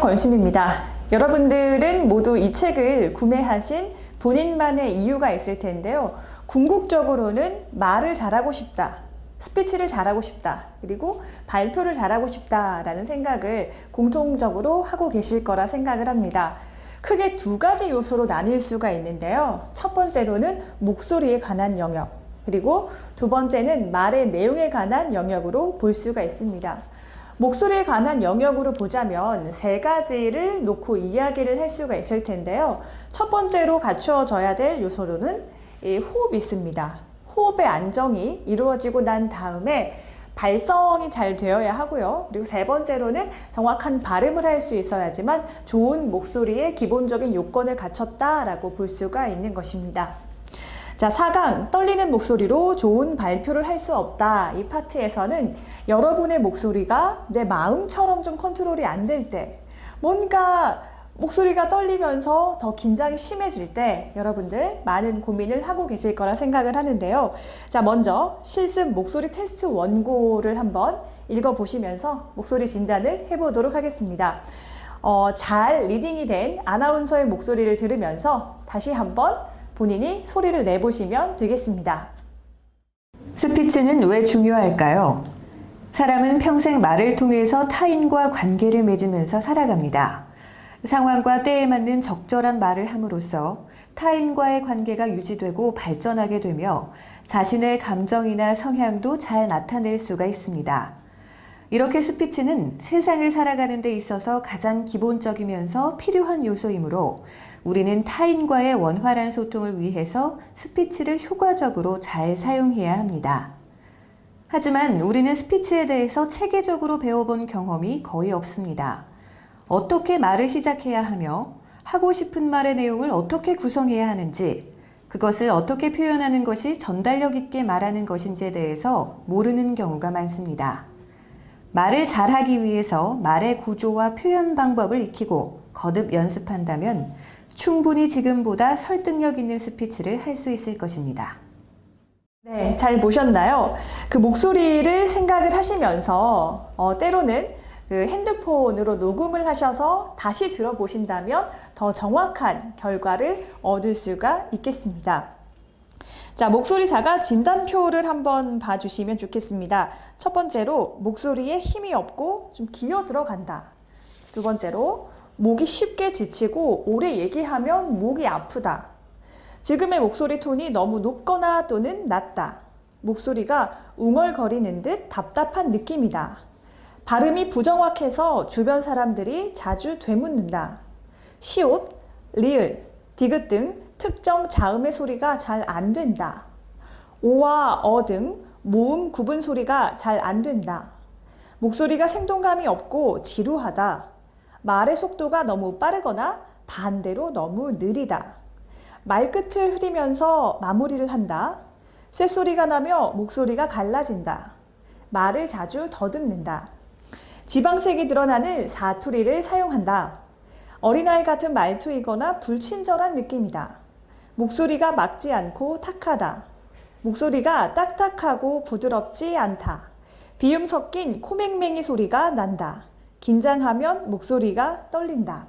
권심입니다. 여러분들은 모두 이 책을 구매하신 본인만의 이유가 있을 텐데요. 궁극적으로는 말을 잘하고 싶다. 스피치를 잘하고 싶다. 그리고 발표를 잘하고 싶다 라는 생각을 공통적으로 하고 계실 거라 생각을 합니다. 크게 두 가지 요소로 나뉠 수가 있는데요. 첫 번째로는 목소리에 관한 영역, 그리고 두 번째는 말의 내용에 관한 영역으로 볼 수가 있습니다. 목소리에 관한 영역으로 보자면 세 가지를 놓고 이야기를 할 수가 있을 텐데요. 첫 번째로 갖추어져야 될 요소로는 이 호흡이 있습니다. 호흡의 안정이 이루어지고 난 다음에 발성이 잘 되어야 하고요. 그리고 세 번째로는 정확한 발음을 할 수 있어야지만 좋은 목소리의 기본적인 요건을 갖췄다라고 볼 수가 있는 것입니다. 자, 4강 떨리는 목소리로 좋은 발표를 할 수 없다. 이 파트에서는 여러분의 목소리가 내 마음처럼 좀 컨트롤이 안 될 때, 뭔가 목소리가 떨리면서 더 긴장이 심해질 때 여러분들 많은 고민을 하고 계실 거라 생각을 하는데요. 자, 먼저 실습 목소리 테스트 원고를 한번 읽어보시면서 목소리 진단을 해보도록 하겠습니다. 어, 잘 리딩이 된 아나운서의 목소리를 들으면서 다시 한번 본인이 소리를 내보시면 되겠습니다. 스피치는 왜 중요할까요? 사람은 평생 말을 통해서 타인과 관계를 맺으면서 살아갑니다. 상황과 때에 맞는 적절한 말을 함으로써 타인과의 관계가 유지되고 발전하게 되며 자신의 감정이나 성향도 잘 나타낼 수가 있습니다. 이렇게 스피치는 세상을 살아가는 데 있어서 가장 기본적이면서 필요한 요소이므로 우리는 타인과의 원활한 소통을 위해서 스피치를 효과적으로 잘 사용해야 합니다. 하지만 우리는 스피치에 대해서 체계적으로 배워본 경험이 거의 없습니다. 어떻게 말을 시작해야 하며 하고 싶은 말의 내용을 어떻게 구성해야 하는지 그것을 어떻게 표현하는 것이 전달력 있게 말하는 것인지에 대해서 모르는 경우가 많습니다. 말을 잘하기 위해서 말의 구조와 표현 방법을 익히고 거듭 연습한다면 충분히 지금보다 설득력 있는 스피치를 할 수 있을 것입니다. 네, 잘 보셨나요? 그 목소리를 생각을 하시면서 어, 때로는 그 핸드폰으로 녹음을 하셔서 다시 들어보신다면 더 정확한 결과를 얻을 수가 있겠습니다. 자, 목소리 자가 진단표를 한번 봐주시면 좋겠습니다. 첫 번째로 목소리에 힘이 없고 좀 기어 들어간다. 두 번째로 목이 쉽게 지치고 오래 얘기하면 목이 아프다. 지금의 목소리 톤이 너무 높거나 또는 낮다. 목소리가 웅얼거리는 듯 답답한 느낌이다. 발음이 부정확해서 주변 사람들이 자주 되묻는다. 시옷, 리을, 디귿 등 특정 자음의 소리가 잘 안 된다. 오와 어 등 모음 구분 소리가 잘 안 된다. 목소리가 생동감이 없고 지루하다. 말의 속도가 너무 빠르거나 반대로 너무 느리다. 말끝을 흐리면서 마무리를 한다. 쇳소리가 나며 목소리가 갈라진다. 말을 자주 더듬는다. 지방색이 드러나는 사투리를 사용한다. 어린아이 같은 말투이거나 불친절한 느낌이다. 목소리가 막지 않고 탁하다. 목소리가 딱딱하고 부드럽지 않다. 비음 섞인 코맹맹이 소리가 난다. 긴장하면 목소리가 떨린다.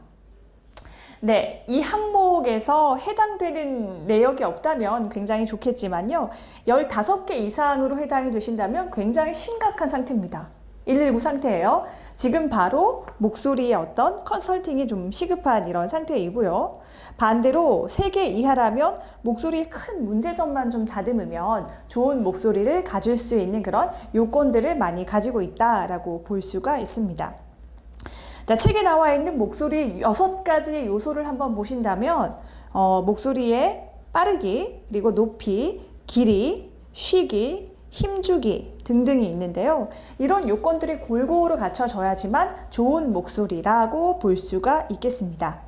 네, 이 항목에서 해당되는 내역이 없다면 굉장히 좋겠지만요. 15개 이상으로 해당이 되신다면 굉장히 심각한 상태입니다. 119 상태예요. 지금 바로 목소리의 어떤 컨설팅이 좀 시급한 이런 상태이고요. 반대로 3개 이하라면 목소리에 큰 문제점만 좀 다듬으면 좋은 목소리를 가질 수 있는 그런 요건들을 많이 가지고 있다라고 볼 수가 있습니다. 자, 책에 나와 있는 목소리 여섯 가지의 요소를 한번 보신다면 어, 목소리의 빠르기, 그리고 높이, 길이, 쉬기, 힘주기 등등이 있는데요. 이런 요건들이 골고루 갖춰져야지만 좋은 목소리라고 볼 수가 있겠습니다.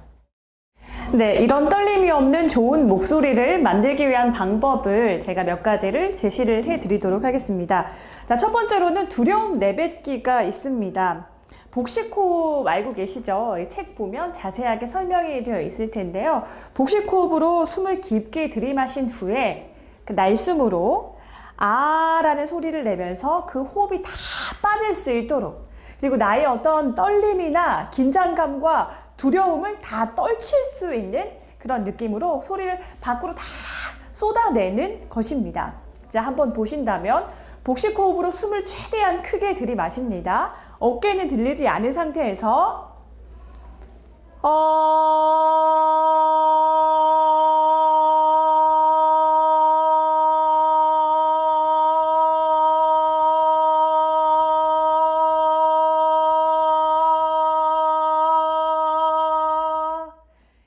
네, 이런 떨림이 없는 좋은 목소리를 만들기 위한 방법을 제가 몇 가지를 제시를 해 드리도록 하겠습니다. 자, 첫 번째로는 두려움 내뱉기가 있습니다. 복식호흡 알고 계시죠? 이책 보면 자세하게 설명이 되어 있을 텐데요. 복식호흡으로 숨을 깊게 들이마신 후에 그 날숨으로 아라는 소리를 내면서 그 호흡이 다 빠질 수 있도록 그리고 나의 어떤 떨림이나 긴장감과 두려움을 다 떨칠 수 있는 그런 느낌으로 소리를 밖으로 다 쏟아내는 것입니다. 자, 한번 보신다면 복식 호흡으로 숨을 최대한 크게 들이마십니다. 어깨는 들리지 않은 상태에서 어...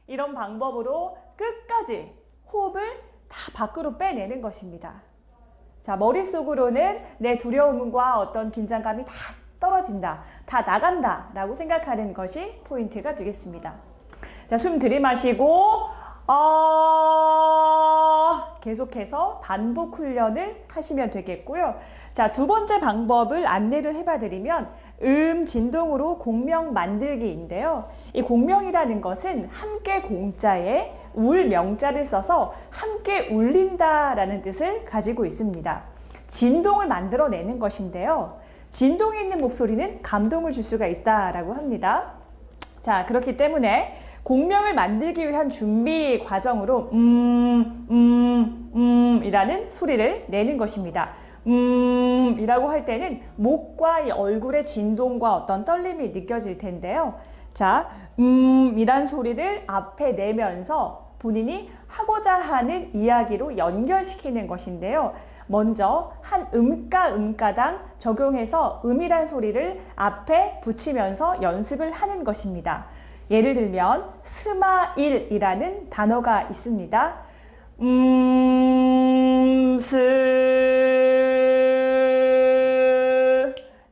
이런 방법으로 끝까지 호흡을 다 밖으로 빼내는 것입니다. 자, 머릿속으로는 내 두려움과 어떤 긴장감이 다 떨어진다, 다 나간다 라고 생각하는 것이 포인트가 되겠습니다. 자, 숨 들이마시고, 어, 계속해서 반복 훈련을 하시면 되겠고요. 자, 두 번째 방법을 안내를 해봐 드리면, 음 진동으로 공명 만들기인데요. 이 공명이라는 것은 함께 공자에 울 명자를 써서 함께 울린다라는 뜻을 가지고 있습니다. 진동을 만들어내는 것인데요. 진동이 있는 목소리는 감동을 줄 수가 있다라고 합니다. 자, 그렇기 때문에 공명을 만들기 위한 준비 과정으로 음, 음, 음 이라는 소리를 내는 것입니다. 음 이라고 할 때는 목과 이 얼굴의 진동과 어떤 떨림이 느껴질 텐데요. 자, 음 이란 소리를 앞에 내면서 본인이 하고자 하는 이야기로 연결시키는 것인데요. 먼저 한 음가 음가당 적용해서 음이란 소리를 앞에 붙이면서 연습을 하는 것입니다. 예를 들면 스마일이라는 단어가 있습니다. 음, 스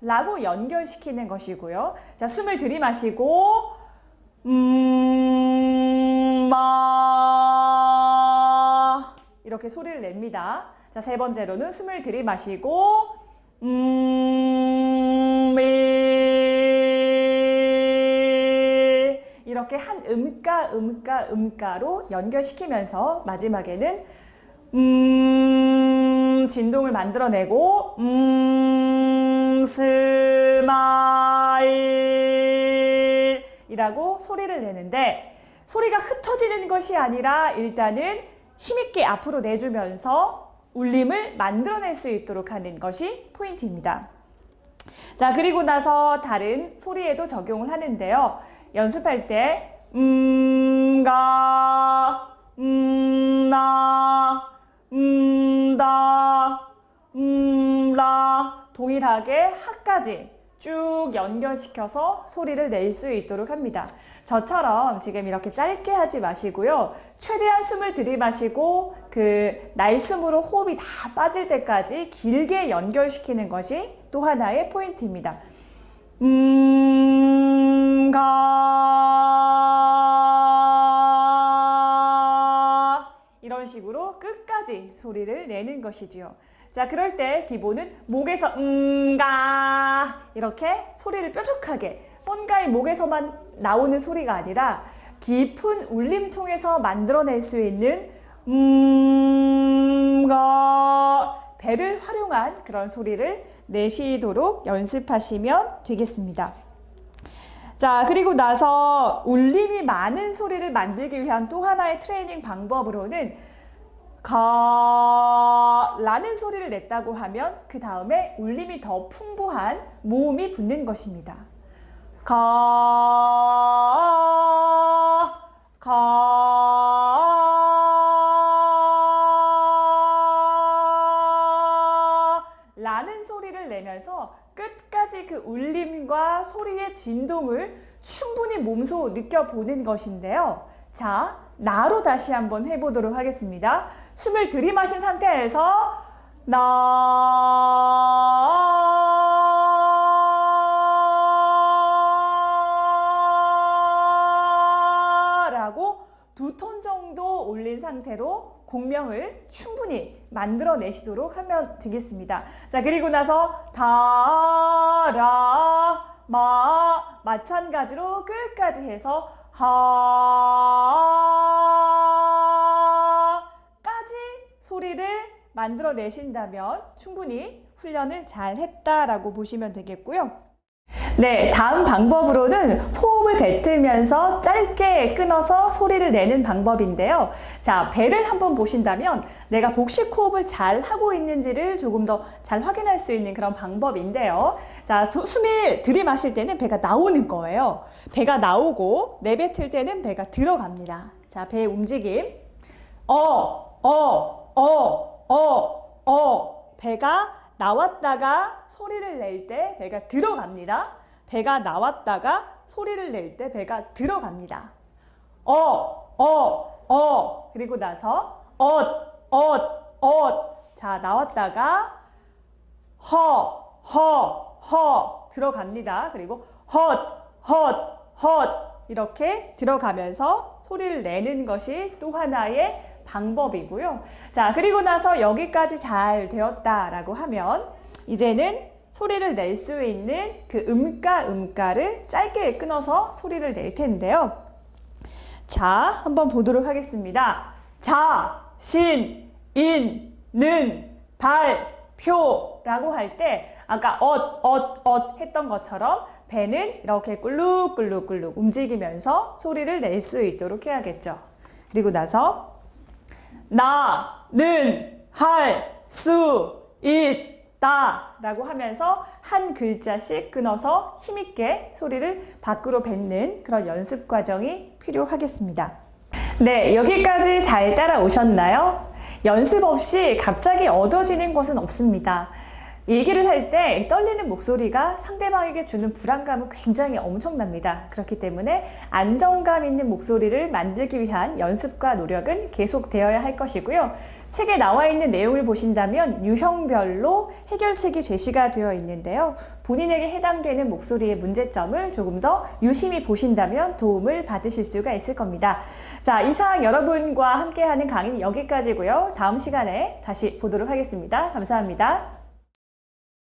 라고 연결시키는 것이고요. 자, 숨을 들이마시고 음, 마 이렇게 소리를 냅니다. 자, 세 번째로는 숨을 들이마시고 음, 미 이렇게 한 음가 음가 음가로 연결시키면서 마지막에는 음 진동을 만들어내고 음 스마일. 이라고 소리를 내는데 소리가 흩어지는 것이 아니라 일단은 힘있게 앞으로 내주면서 울림을 만들어낼 수 있도록 하는 것이 포인트입니다. 자, 그리고 나서 다른 소리에도 적용을 하는데요. 연습할 때, 음, 가, 음, 나, 음, 다, 음, 라, 동일하게 하까지 쭉 연결시켜서 소리를 낼 수 있도록 합니다. 저처럼 지금 이렇게 짧게 하지 마시고요. 최대한 숨을 들이마시고 그 날숨으로 호흡이 다 빠질 때까지 길게 연결시키는 것이 또 하나의 포인트입니다. 음, 가 이런 식으로 끝까지 소리를 내는 것이지요. 자, 그럴 때 기본은 목에서 음가 이렇게 소리를 뾰족하게 뭔가의 목에서만 나오는 소리가 아니라 깊은 울림 통해서 만들어낼 수 있는 음가 배를 활용한 그런 소리를 내시도록 연습하시면 되겠습니다. 자, 그리고 나서 울림이 많은 소리를 만들기 위한 또 하나의 트레이닝 방법으로는 가 라는 소리를 냈다고 하면 그 다음에 울림이 더 풍부한 모음이 붙는 것입니다. 가, 가 라는 소리를 내면서 끝까지 그 울림과 소리의 진동을 충분히 몸소 느껴보는 것인데요. 자, 나로 다시 한번 해보도록 하겠습니다. 숨을 들이마신 상태에서 나 라고 두톤 정도 올린 상태로 공명을 충분히 만들어내시도록 하면 되겠습니다. 자, 그리고 나서 다, 라, 마 마찬가지로 끝까지 해서 하 소리를 만들어내신다면 충분히 훈련을 잘 했다라고 보시면 되겠고요. 네, 다음 방법으로는 호흡을 뱉으면서 짧게 끊어서 소리를 내는 방법인데요. 자, 배를 한번 보신다면 내가 복식 호흡을 잘 하고 있는지를 조금 더 잘 확인할 수 있는 그런 방법인데요. 자, 수- 숨을 들이마실 때는 배가 나오는 거예요. 배가 나오고 내뱉을 때는 배가 들어갑니다. 자, 배의 움직임. 어, 어, 어, 어, 어. 배가 나왔다가 소리를 낼 때 배가 들어갑니다. 배가 나왔다가 소리를 낼 때 배가 들어갑니다. 어, 어, 어. 그리고 나서 엇, 엇, 엇. 자, 나왔다가 허, 허, 허 들어갑니다. 그리고 헛, 헛, 헛 이렇게 들어가면서 소리를 내는 것이 또 하나의 방법이고요. 자, 그리고 나서 여기까지 잘 되었다라고 하면 이제는 소리를 낼 수 있는 그 음가 음가를 짧게 끊어서 소리를 낼 텐데요. 자, 한번 보도록 하겠습니다. 자, 신, 인, 는, 발, 표 라고 할 때 아까 엇, 엇, 엇 했던 것처럼 배는 이렇게 꿀룩꿀룩꿀룩 움직이면서 소리를 낼 수 있도록 해야겠죠. 그리고 나서 나, 는, 할, 수, 있다 라고 하면서 한 글자씩 끊어서 힘있게 소리를 밖으로 뱉는 그런 연습 과정이 필요하겠습니다. 네, 여기까지 잘 따라오셨나요? 연습 없이 갑자기 얻어지는 것은 없습니다. 얘기를 할 때 떨리는 목소리가 상대방에게 주는 불안감은 굉장히 엄청납니다. 그렇기 때문에 안정감 있는 목소리를 만들기 위한 연습과 노력은 계속되어야 할 것이고요. 책에 나와 있는 내용을 보신다면 유형별로 해결책이 제시가 되어 있는데요. 본인에게 해당되는 목소리의 문제점을 조금 더 유심히 보신다면 도움을 받으실 수가 있을 겁니다. 자, 이상 여러분과 함께하는 강의는 여기까지고요. 다음 시간에 다시 보도록 하겠습니다. 감사합니다.